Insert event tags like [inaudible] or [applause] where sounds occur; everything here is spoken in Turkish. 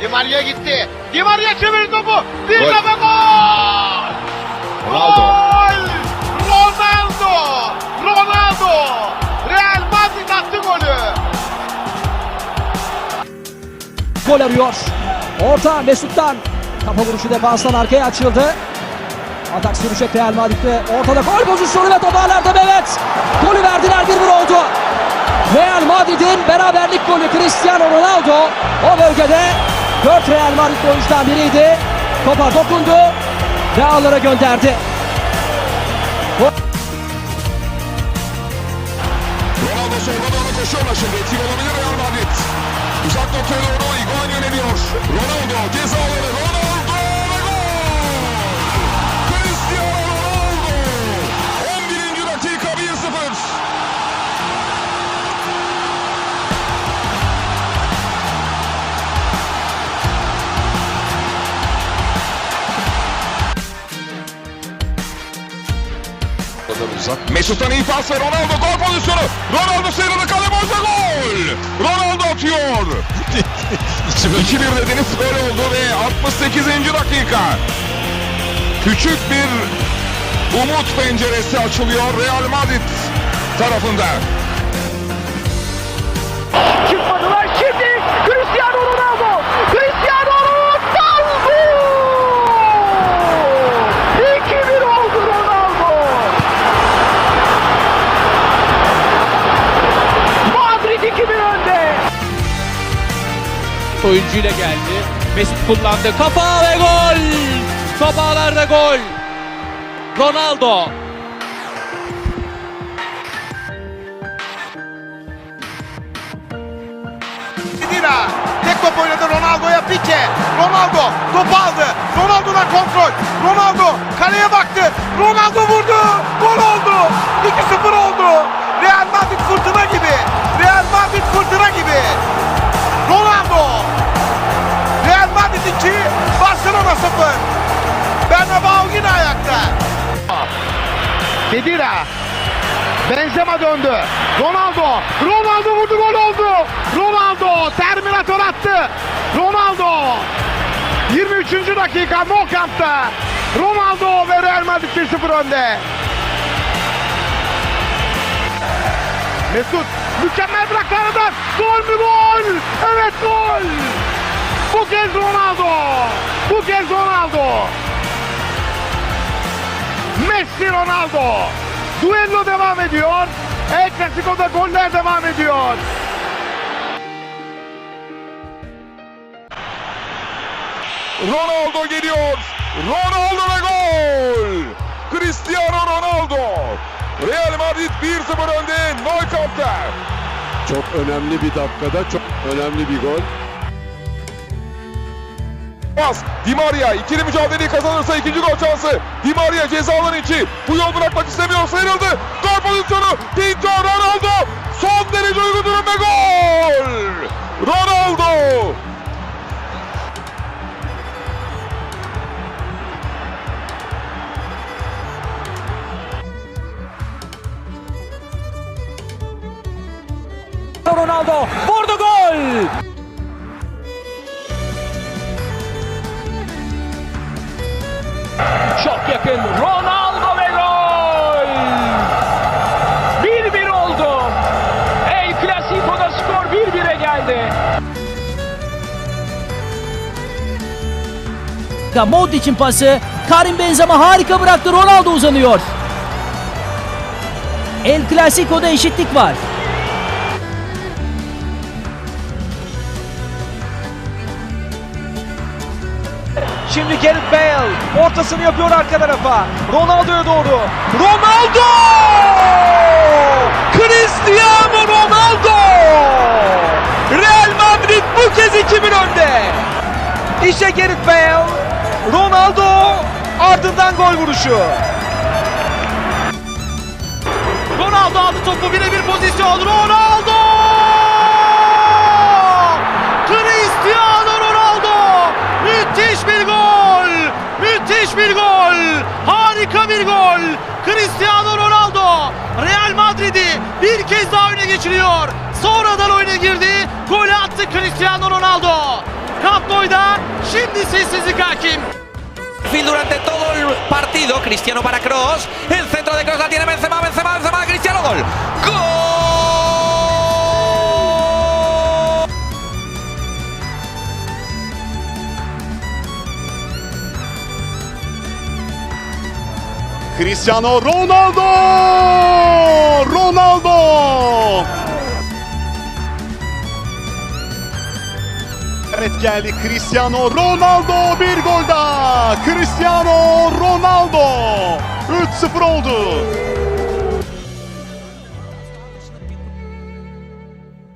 Di Maria gitti. Di Maria çevirdi topu. Gol. kafa gol. Ronaldo. Gol! Ronaldo! Ronaldo! Real Madrid attı golü. Gol arıyor. Orta Mesut'tan. Kafa vuruşu defanstan arkaya açıldı. Atak sürecek Real Madrid'de. Ortada gol pozisyonu ve top ağlarda Mehmet. Golü verdiler 1-1 oldu. Real Madrid'in beraberlik golü Cristiano Ronaldo o bölgede 4 Real Madrid oyuncudan biriydi. Topa dokundu ve ağlara gönderdi. Ronaldo solda doğru koşuyorlar şimdi. Etkili olabilir Real Madrid. Uzak noktaya doğru Higuain yöneliyor. Ronaldo ceza alanı. Ronaldo Mesut'tan iyi pas ve Ronaldo gol pozisyonu. Ronaldo sıyrıldı kale boşa gol. Ronaldo atıyor. [laughs] 2-1 dediniz böyle oldu ve 68. dakika. Küçük bir umut penceresi açılıyor Real Madrid tarafında. Çıkmadılar şimdi. Cristiano Ronaldo. Oyuncuyla geldi. Mesut kullandı. Kafa ve gol! Top ağlarda gol. Ronaldo. Kedira. Tek top oynadı Ronaldo'ya Pique. Ronaldo topu aldı. Ronaldo'dan kontrol. Ronaldo kaleye baktı. Ronaldo vurdu. Gol oldu. 2-0 oldu. Kedira. Benzema döndü. Ronaldo. Ronaldo vurdu gol oldu. Ronaldo Terminator attı. Ronaldo. 23. dakika No Camp'ta. Ronaldo ve Real Madrid 1-0 önde. Mesut mükemmel bıraktı aradan. Gol mü gol? Evet gol. Bu kez Ronaldo. Bu kez Ronaldo. Messi Ronaldo. Duello devam ediyor. El Clasico'da goller devam ediyor. Ronaldo geliyor. Ronaldo ve gol. Cristiano Ronaldo. Real Madrid 1-0 önde Nou Camp'ta. Çok önemli bir dakikada çok önemli bir gol. Pas. Di Maria ikili mücadeleyi kazanırsa ikinci gol şansı. Di Maria ceza alanı içi. Bu yol bırakmak istemiyor. Sıyrıldı. Gol pozisyonu. Pinto Ronaldo. Son derece uygun durum ve gol. Ronaldo. Ronaldo vurdu gol. Modric'in pası. Karim Benzema harika bıraktı. Ronaldo uzanıyor. El Clasico'da eşitlik var. Şimdi Gareth Bale ortasını yapıyor arka tarafa. Ronaldo'ya doğru. Ronaldo! Cristiano Ronaldo! Real Madrid bu kez 2-1 önde. İşte Gareth Bale. Ronaldo ardından gol vuruşu. Ronaldo aldı topu. Birebir pozisyon. Ronaldo! Cristiano Ronaldo! Müthiş bir gol! Müthiş bir gol! Harika bir gol! Cristiano Ronaldo Real Madrid'i bir kez daha öne geçiriyor. Sonradan oyuna girdi. Golü attı Cristiano Ronaldo. Camp boyda. Şimdi sessizlik hakim. Phil durante todo el partido. Cristiano para Cross. El centro de Cross la tiene Benzema, Benzema, Benzema, Cristiano gol. ¡Gol! Cristiano Ronaldo! Ronaldo! Evet geldi Cristiano Ronaldo bir gol daha. Cristiano Ronaldo 3-0 oldu.